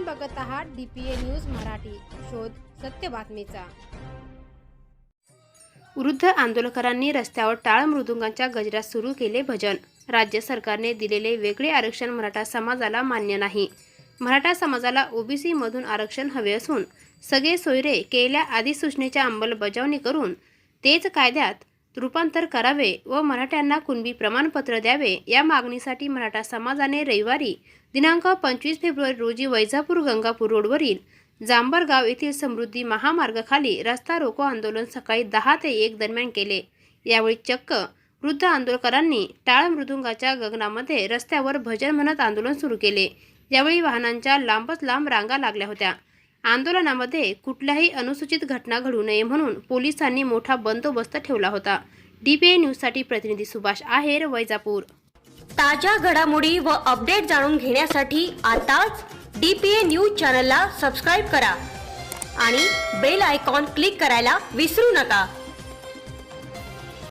आपण बघत आहात डीपीए न्यूज मराठी. शोध सत्य बातमीचा. वृद्ध आंदोलकांनी रस्त्यावर टाळ मृदुंगांच्या गजरात सुरू केले भजन. राज्य सरकारने दिलेले वेगळे आरक्षण मराठा समाजाला मान्य नाही. मराठा समाजाला ओबीसी मधून आरक्षण हवे असून सगळे सोयरे केल्या अधिसूचनेच्या अंमलबजावणी करून तेच कायद्यात रूपांतर करावे व मराठ्यांना कुणबी प्रमाणपत्र द्यावे या मागणीसाठी मराठा समाजाने रविवारी दिनांक पंचवीस फेब्रुवारी रोजी वैजापूर गंगापूर रोडवरील जांभरगाव येथील समृद्धी महामार्गाखाली रस्ता रोको आंदोलन सकाळी दहा ते एक दरम्यान केले. यावेळी चक्क वृद्ध आंदोलकांनी टाळ मृदुंगाच्या गगनामध्ये रस्त्यावर भजन म्हणत आंदोलन सुरू केले. यावेळी वाहनांच्या लांबच लांब रांगा लागल्या होत्या. आंदोलनामध्ये कुठल्याही अनुसूचित घटना घडू नये म्हणून पोलिसांनी मोठा बंदोबस्त ठेवला होता. डीपीए न्यूजसाठी प्रतिनिधी सुभाष आहेर वैजापूर. ताज्या घडामोडी व अपडेट जाणून घेण्यासाठी आताच डीपीए न्यूज चॅनलला सबस्क्राईब करा आणि बेल आयकॉन क्लिक करायला विसरू नका.